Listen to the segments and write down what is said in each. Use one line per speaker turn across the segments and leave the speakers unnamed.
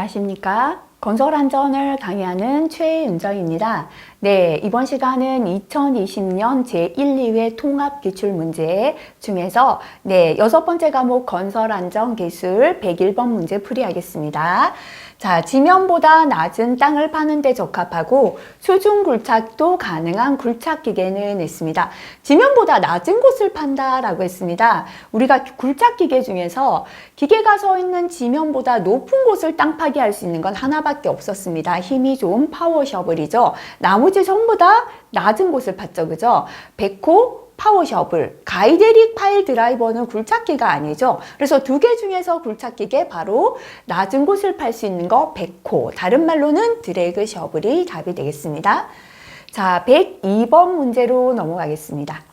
안녕하십니까. 건설 안전을 강의하는 최윤정입니다. 네, 이번 시간은 2020년 제1, 2회 통합 기출 문제 중에서 네, 여섯 번째 과목 건설 안전 기술 101번 문제 풀이하겠습니다. 자, 지면보다 낮은 땅을 파는 데 적합하고 수중 굴착도 가능한 굴착 기계는 있습니다. 지면보다 낮은 곳을 판다라고 했습니다. 우리가 굴착 기계 중에서 기계가 서 있는 지면보다 높은 곳을 땅 파기 할 수 있는 건 하나밖에 없었습니다. 힘이 좋은 파워 셔블이죠. 나머지 전부 다 낮은 곳을 팠죠. 그죠? 백호 파워 셔블, 가이데릭 파일 드라이버는 굴착기가 아니죠. 그래서 두 개 중에서 굴착기계 바로 낮은 곳을 팔 수 있는 거 백호, 다른 말로는 드래그 셔블이 답이 되겠습니다. 자, 102번 문제로 넘어가겠습니다.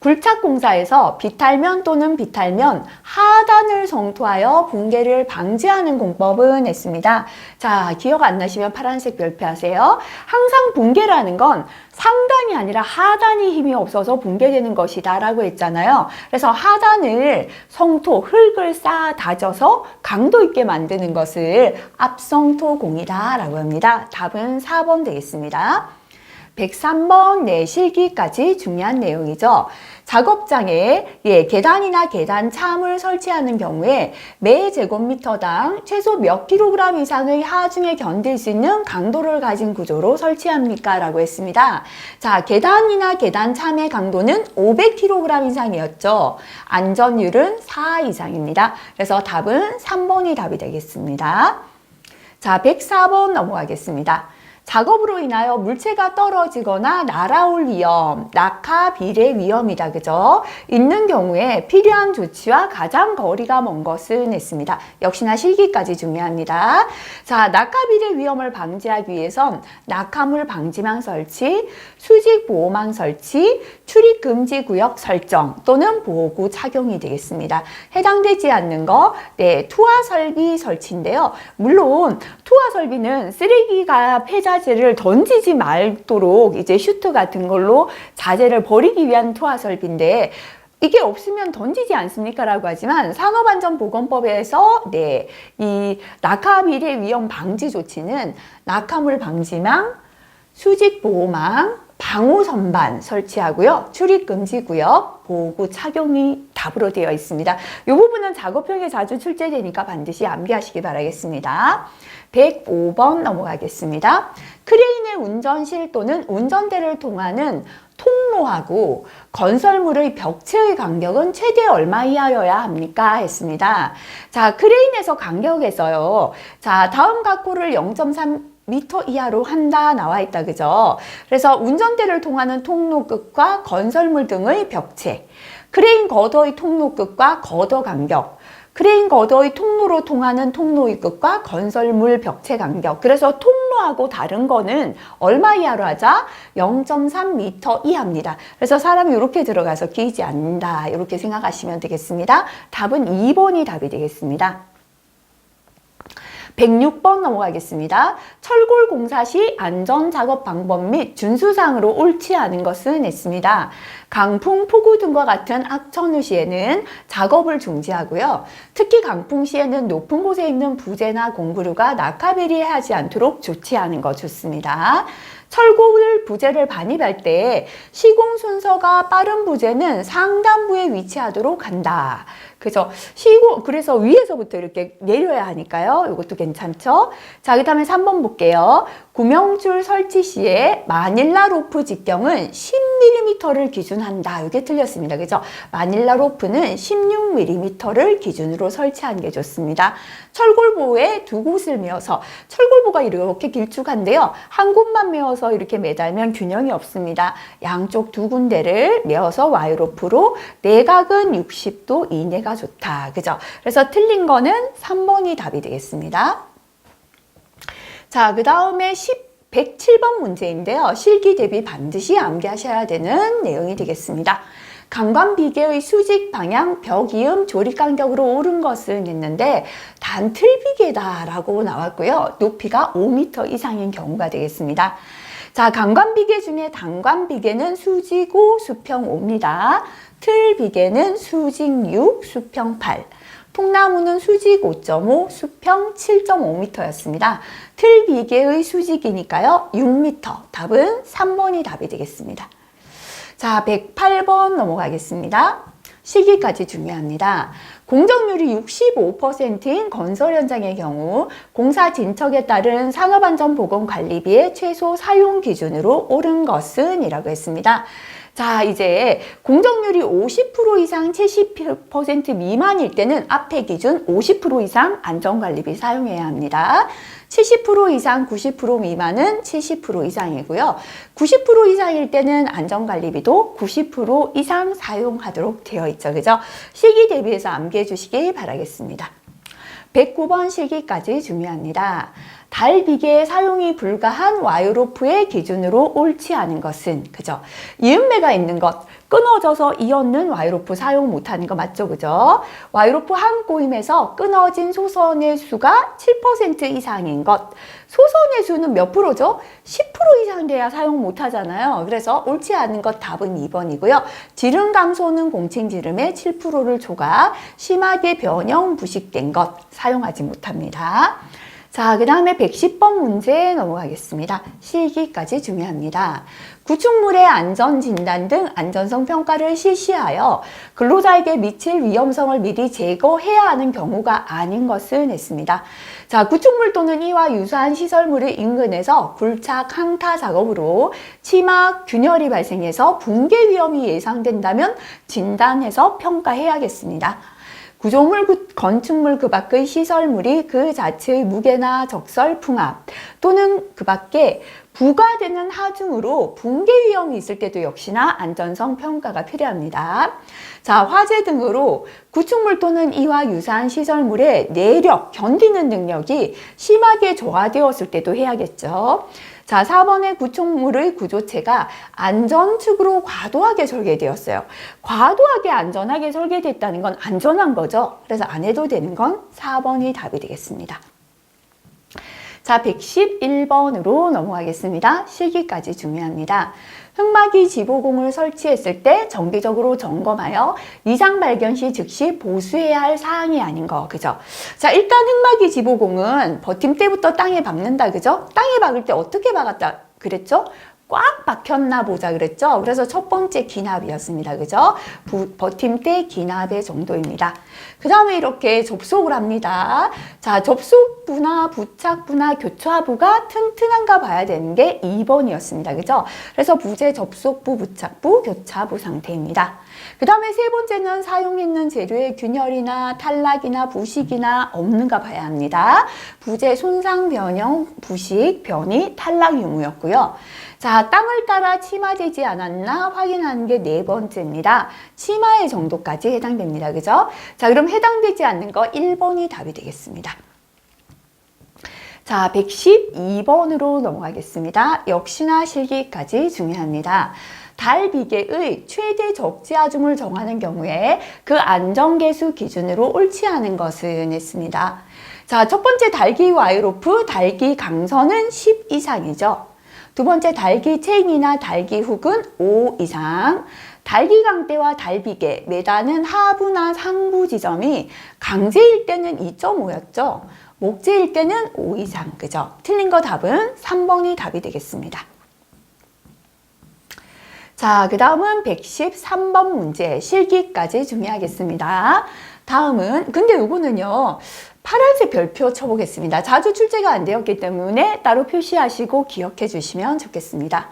굴착공사에서 비탈면 또는 비탈면 하단을 성토하여 붕괴를 방지하는 공법은 했습니다. 자, 기억 안 나시면 파란색 별표하세요. 항상 붕괴라는 건 상단이 아니라 하단이 힘이 없어서 붕괴되는 것이다 라고 했잖아요. 그래서 하단을 성토, 흙을 쌓아 다져서 강도 있게 만드는 것을 압성토공이다 라고 합니다. 답은 4번 되겠습니다. 103번 내실기까지 중요한 내용이죠. 작업장에 예, 계단이나 계단 참을 설치하는 경우에 매 제곱미터당 최소 몇 킬로그램 이상의 하중에 견딜 수 있는 강도를 가진 구조로 설치합니까? 라고 했습니다. 자, 계단이나 계단 참의 강도는 500kg 이상이었죠. 안전율은 4 이상입니다. 그래서 답은 3번이 답이 되겠습니다. 자, 104번 넘어가겠습니다. 작업으로 인하여 물체가 떨어지거나 날아올 위험, 낙하 비례 위험이다. 그죠? 있는 경우에 필요한 조치와 가장 거리가 먼 것은 있습니다. 역시나 실기까지 중요합니다. 자, 낙하 비례 위험을 방지하기 위해선 낙하물 방지망 설치, 수직 보호망 설치, 출입 금지 구역 설정 또는 보호구 착용이 되겠습니다. 해당되지 않는 거, 네, 투하 설비 설치인데요. 물론 투하 설비는 쓰레기가 폐자 자재를 던지지 말도록 이제 슈트 같은 걸로 자재를 버리기 위한 투하 설비인데 이게 없으면 던지지 않습니까? 라고 하지만 산업안전보건법에서 네, 이 낙하 비례 위험 방지 조치는 낙하물 방지망, 수직 보호망, 방호 선반 설치하고요. 출입 금지 구역, 보호구 착용이 답으로 되어 있습니다. 이 부분은 작업형에 자주 출제되니까 반드시 암기하시기 바라겠습니다. 105번 넘어가겠습니다. 크레인의 운전실 또는 운전대를 통하는 통로하고 건설물의 벽체의 간격은 최대 얼마 이하여야 합니까? 했습니다. 자, 크레인에서 간격에서요. 자, 다음 각호를 0.3 미터 이하로 한다 나와 있다 그죠? 그래서 운전대를 통하는 통로 끝과 건설물 등의 벽체, 크레인 거더의 통로 끝과 거더 간격, 크레인 거더의 통로로 통하는 통로의 끝과 건설물 벽체 간격. 그래서 통로하고 다른 거는 얼마 이하로 하자? 0.3m 이하입니다. 그래서 사람이 이렇게 들어가서 끼지 않는다. 이렇게 생각하시면 되겠습니다. 답은 2번이 답이 되겠습니다. 106번 넘어가겠습니다. 철골 공사 시 안전 작업 방법 및 준수상으로 옳지 않은 것은 있습니다. 강풍, 폭우 등과 같은 악천후 시에는 작업을 중지하고요. 특히 강풍 시에는 높은 곳에 있는 부재나 공구류가 낙하비리하지 않도록 조치하는 것 좋습니다. 철골 부재를 반입할 때 시공 순서가 빠른 부재는 상단부에 위치하도록 한다. 그래서 시공 그래서 위에서부터 이렇게 내려야 하니까요. 이것도 괜찮죠? 자, 그다음에 3번 볼게요. 구명줄 설치 시에 마닐라 로프 직경은 10mm를 기준한다. 이게 틀렸습니다. 그죠? 마닐라 로프는 16mm를 기준으로 설치하는 게 좋습니다. 철골보에 두 곳을 메어서 철골보가 이렇게 길쭉한데요. 한 곳만 메어서 이렇게 매달면 균형이 없습니다. 양쪽 두 군데를 메어서 와이로프로 내각은 60도 이내가 좋다. 그죠? 그래서 틀린 거는 3번이 답이 되겠습니다. 자, 그 다음에 10, 107번 문제인데요. 실기 대비 반드시 암기하셔야 되는 내용이 되겠습니다. 강관 비계의 수직 방향 벽 이음 조립 간격으로 옳은 것은 있는데 단틀 비계다라고 나왔고요. 높이가 5m 이상인 경우가 되겠습니다. 자, 강관 비계 중에 단관 비계는 수직 5, 수평 5입니다. 틀 비계는 수직 6, 수평 8. 통나무는 수직 5.5, 수평 7.5m였습니다. 틀 비계의 수직이니까요. 6m. 답은 3번이 답이 되겠습니다. 자, 108번 넘어가겠습니다. 시기까지 중요합니다. 공정률이 65%인 건설 현장의 경우 공사 진척에 따른 산업안전보건관리비의 최소 사용 기준으로 옳은 것은 이라고 했습니다. 자, 이제 공정률이 50% 이상 70% 미만일 때는 앞에 기준 50% 이상 안전관리비 사용해야 합니다. 70% 이상 90% 미만은 70% 이상이고요. 90% 이상일 때는 안전관리비도 90% 이상 사용하도록 되어 있죠. 그죠? 시기 대비해서 암기해 주시기 바라겠습니다. 109번 실기까지 중요합니다. 달 비계의 사용이 불가한 와이로프의 기준으로 옳지 않은 것은 그죠? 이음매가 있는 것, 끊어져서 이었는 와이로프 사용 못하는 거 맞죠? 그죠? 와이로프 한 꼬임에서 끊어진 소선의 수가 7% 이상인 것. 소선의 수는 몇 프로죠? 10% 이상 돼야 사용 못하잖아요. 그래서 옳지 않은 것 답은 2번이고요. 지름 감소는 공칭 지름의 7%를 초과, 심하게 변형 부식된 것 사용하지 못합니다. 자, 그 다음에 110번 문제 넘어가겠습니다. 실기까지 중요합니다. 구축물의 안전진단 등 안전성 평가를 실시하여 근로자에게 미칠 위험성을 미리 제거해야 하는 경우가 아닌 것은 했습니다. 자, 구축물 또는 이와 유사한 시설물의 인근에서 굴착 항타 작업으로 치막, 균열이 발생해서 붕괴 위험이 예상된다면 진단해서 평가해야겠습니다. 구조물, 건축물 그 밖의 시설물이 그 자체의 무게나 적설, 풍압 또는 그 밖에 부과되는 하중으로 붕괴 위험이 있을 때도 역시나 안전성 평가가 필요합니다. 자, 화재 등으로 구축물 또는 이와 유사한 시설물의 내력, 견디는 능력이 심하게 저하되었을 때도 해야겠죠. 자, 4번의 구축물의 구조체가 안전축으로 과도하게 설계되었어요. 과도하게 안전하게 설계됐다는 건 안전한 거죠. 그래서 안 해도 되는 건 4번이 답이 되겠습니다. 자, 111번으로 넘어가겠습니다. 실기까지 중요합니다. 흑마기 지보공을 설치했을 때 정기적으로 점검하여 이상 발견 시 즉시 보수해야 할 사항이 아닌 거, 그죠? 자, 일단 흑마기 지보공은 버팀 때부터 땅에 박는다, 그죠? 땅에 박을 때 어떻게 박았다 그랬죠? 꽉 박혔나 보자 그랬죠? 그래서 첫 번째 기납이었습니다. 그죠? 부, 버팀대 기납의 정도입니다. 그 다음에 이렇게 접속을 합니다. 자, 접속부나 부착부나 교차부가 튼튼한가 봐야 되는 게 2번이었습니다. 그죠? 그래서 부재 접속부, 부착부, 교차부 상태입니다. 그 다음에 세 번째는 사용했는 재료의 균열이나 탈락이나 부식이나 없는가 봐야 합니다. 부재 손상, 변형, 부식, 변이, 탈락 유무였고요. 자, 땅을 따라 침하되지 않았나 확인하는 게 네 번째입니다. 침하의 정도까지 해당됩니다. 그죠? 자, 그럼 해당되지 않는 거 1번이 답이 되겠습니다. 자, 112번으로 넘어가겠습니다. 역시나 실기까지 중요합니다. 달 비계의 최대 적재 하중을 정하는 경우에 그 안전계수 기준으로 옳지 않은 것은 했습니다. 자, 첫 번째 달기 와이로프, 달기 강선은 10 이상이죠. 두 번째 달기 체인이나 달기 훅은 5 이상. 달기 강대와 달비계, 매단은 하부나 상부 지점이 강제일 때는 2.5였죠. 목재일 때는 5 이상. 그죠? 틀린 거 답은 3번이 답이 되겠습니다. 자, 그 다음은 113번 문제, 실기까지 중요하겠습니다. 다음은, 근데 요거는요, 파란색 별표 쳐보겠습니다. 자주 출제가 안 되었기 때문에 따로 표시하시고 기억해 주시면 좋겠습니다.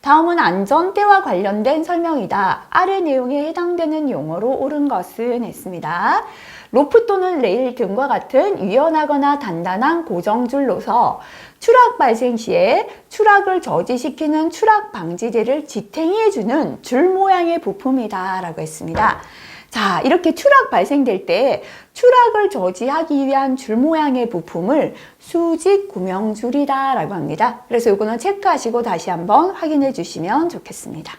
다음은 안전대와 관련된 설명이다. 아래 내용에 해당되는 용어로 옳은 것은 했습니다. 로프 또는 레일 등과 같은 유연하거나 단단한 고정줄로서 추락 발생 시에 추락을 저지시키는 추락 방지제를 지탱해주는 줄 모양의 부품이다 라고 했습니다. 자, 이렇게 추락 발생될 때 추락을 저지하기 위한 줄 모양의 부품을 수직 구명줄이다 라고 합니다. 그래서 이거는 체크하시고 다시 한번 확인해 주시면 좋겠습니다.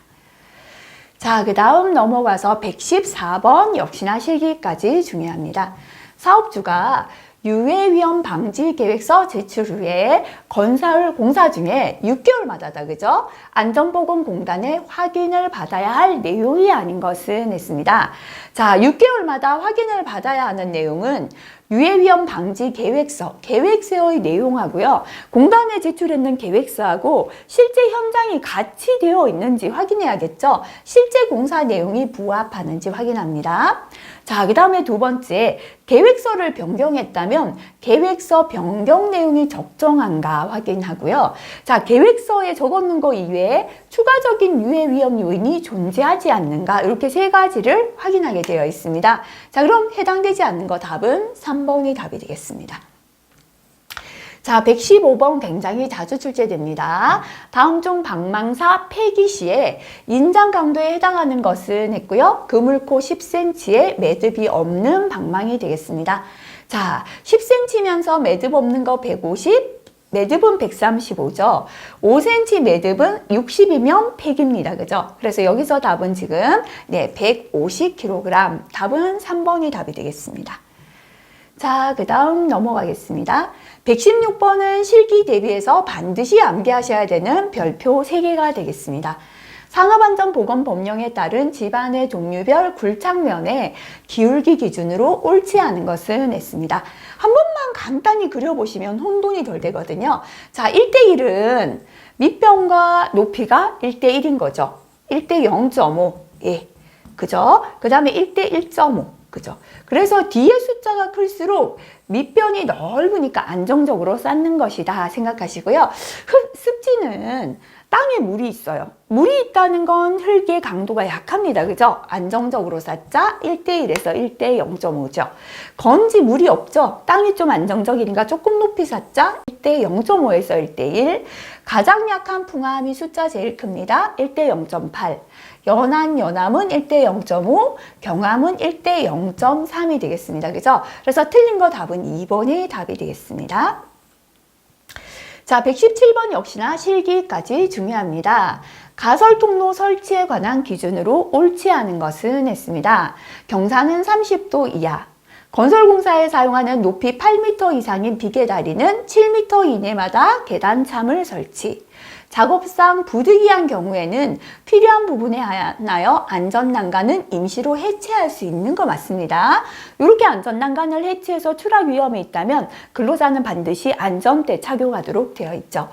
자, 그 다음 넘어가서 114번 역시나 실기까지 중요합니다. 사업주가 유해 위험 방지 계획서 제출 후에 건설 공사 중에 6개월마다다 그죠? 안전보건공단의 확인을 받아야 할 내용이 아닌 것은 했습니다. 자, 6개월마다 확인을 받아야 하는 내용은 유해 위험 방지 계획서, 계획서의 내용하고요. 공단에 제출했는 계획서하고 실제 현장이 같이 되어 있는지 확인해야겠죠. 실제 공사 내용이 부합하는지 확인합니다. 자, 그 다음에 두 번째, 계획서를 변경했다면 계획서 변경 내용이 적정한가 확인하고요. 자, 계획서에 적었는 거 이외에 추가적인 유해 위험 요인이 존재하지 않는가 이렇게 세 가지를 확인하게 되어 있습니다. 자, 그럼 해당되지 않는 거 답은 3번이 답이 되겠습니다. 자, 115번 굉장히 자주 출제됩니다. 다음 중 방망사 폐기 시에 인장 강도에 해당하는 것은 했고요. 그물코 10cm의 매듭이 없는 방망이 되겠습니다. 자, 10cm면서 매듭 없는 거 150, 매듭은 135죠. 5cm 매듭은 60이면 폐기입니다. 그죠? 그래서 여기서 답은 지금 네, 150kg. 답은 3번이 답이 되겠습니다. 자, 그 다음 넘어가겠습니다. 116번은 실기 대비해서 반드시 암기하셔야 되는 별표 3개가 되겠습니다. 산업안전보건법령에 따른 집안의 종류별 굴착면의 기울기 기준으로 옳지 않은 것은 했습니다. 한 번만 간단히 그려보시면 혼돈이 덜 되거든요. 자, 1대1은 밑변과 높이가 1대1인 거죠. 1대 0.5. 예. 그죠? 그 다음에 1대 1.5. 그죠? 그래서 뒤에 숫자가 클수록 밑변이 넓으니까 안정적으로 쌓는 것이다 생각하시고요. 흙, 습지는 땅에 물이 있어요. 물이 있다는 건 흙의 강도가 약합니다. 그죠? 안정적으로 쌓자 1대1에서 1대 0.5죠. 건지 물이 없죠. 땅이 좀 안정적이니까 조금 높이 쌓자 1대 0.5에서 1대1. 가장 약한 풍암이 숫자 제일 큽니다. 1대 0.8. 연안, 연암은 1대 0.5, 경암은 1대 0.3이 되겠습니다. 그죠? 그래서 틀린 거 답은 2번이 답이 되겠습니다. 자, 117번 역시나 실기까지 중요합니다. 가설 통로 설치에 관한 기준으로 옳지 않은 것은 했습니다. 경사는 30도 이하. 건설공사에 사용하는 높이 8m 이상인 비계다리는 7m 이내마다 계단참을 설치. 작업상 부득이한 경우에는 필요한 부분에 하여 안전난간은 임시로 해체할 수 있는 거 맞습니다. 이렇게 안전난간을 해체해서 추락 위험이 있다면 근로자는 반드시 안전대 착용하도록 되어 있죠.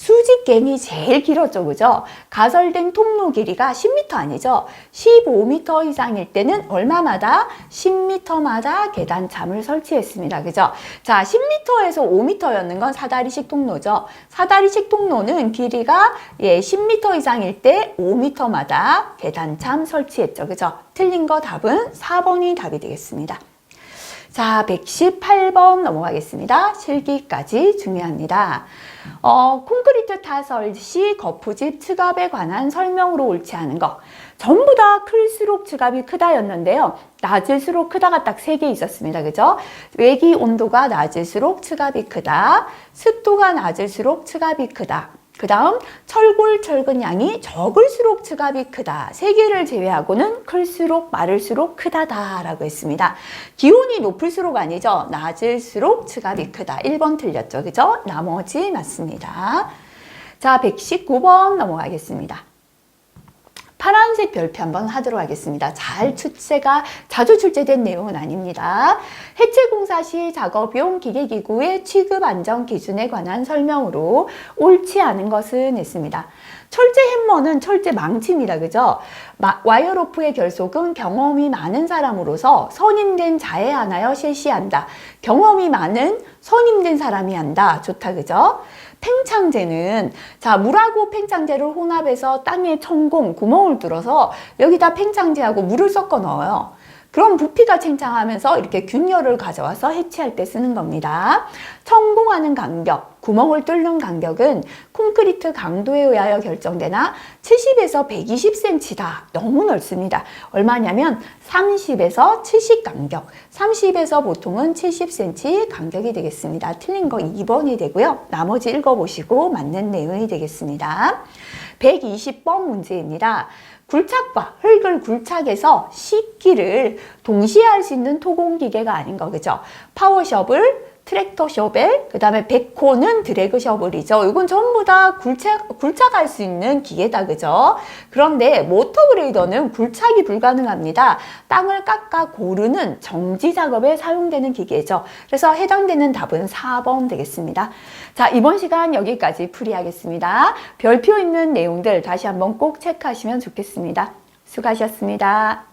수직갱이 제일 길었죠, 그죠? 가설된 통로 길이가 10m 아니죠? 15m 이상일 때는 얼마마다? 10m마다 계단참을 설치했습니다, 그죠? 자, 10m에서 5m였는 건 사다리식 통로죠. 사다리식 통로는 길이가 예, 10m 이상일 때 5m마다 계단참 설치했죠, 그죠? 틀린 거 답은 4번이 답이 되겠습니다. 자, 118번 넘어가겠습니다. 실기까지 중요합니다. 어, 콘크리트 타설 시 거푸집 측압에 관한 설명으로 옳지 않은 거. 전부 다 클수록 측압이 크다였는데요. 낮을수록 크다가 딱 세 개 있었습니다. 그죠? 외기 온도가 낮을수록 측압이 크다. 습도가 낮을수록 측압이 크다. 그 다음 철골 철근 양이 적을수록 측압이 크다. 세 개를 제외하고는 클수록 마를수록 크다다라고 했습니다. 기온이 높을수록 아니죠. 낮을수록 측압이 크다. 1번 틀렸죠. 그죠? 나머지 맞습니다. 자, 119번 넘어가겠습니다. 파란색 별표 한번 하도록 하겠습니다. 잘 출제가 자주 출제된 내용은 아닙니다. 해체 공사 시 작업용 기계기구의 취급 안전 기준에 관한 설명으로 옳지 않은 것은 했습니다. 철제 햄머는 철제 망치입니다. 그죠? 와이어로프의 결속은 경험이 많은 사람으로서 선임된 자에 한하여 실시한다. 경험이 많은 선임된 사람이 한다. 좋다. 그죠? 팽창제는 자 물하고 팽창제를 혼합해서 땅에 천공 구멍을 뚫어서 여기다 팽창제하고 물을 섞어 넣어요. 그럼 부피가 팽창하면서 이렇게 균열을 가져와서 해체할 때 쓰는 겁니다. 천공하는 간격, 구멍을 뚫는 간격은 콘크리트 강도에 의하여 결정되나 70에서 120cm다. 너무 넓습니다. 얼마냐면 30에서 70 간격, 30에서 보통은 70cm 간격이 되겠습니다. 틀린 거 2번이 되고요. 나머지 읽어보시고 맞는 내용이 되겠습니다. 120번 문제입니다. 굴착과 흙을 굴착해서 씻기를 동시에 할 수 있는 토공기계가 아닌 거 그죠? 파워셔블, 트랙터 셔벨, 그 다음에 백호는 드래그 셔벨이죠. 이건 전부 다 굴차, 굴착할 수 있는 기계다, 그죠? 그런데 모터 그레이더는 굴착이 불가능합니다. 땅을 깎아 고르는 정지 작업에 사용되는 기계죠. 그래서 해당되는 답은 4번 되겠습니다. 자, 이번 시간 여기까지 풀이하겠습니다. 별표 있는 내용들 다시 한번 꼭 체크하시면 좋겠습니다. 수고하셨습니다.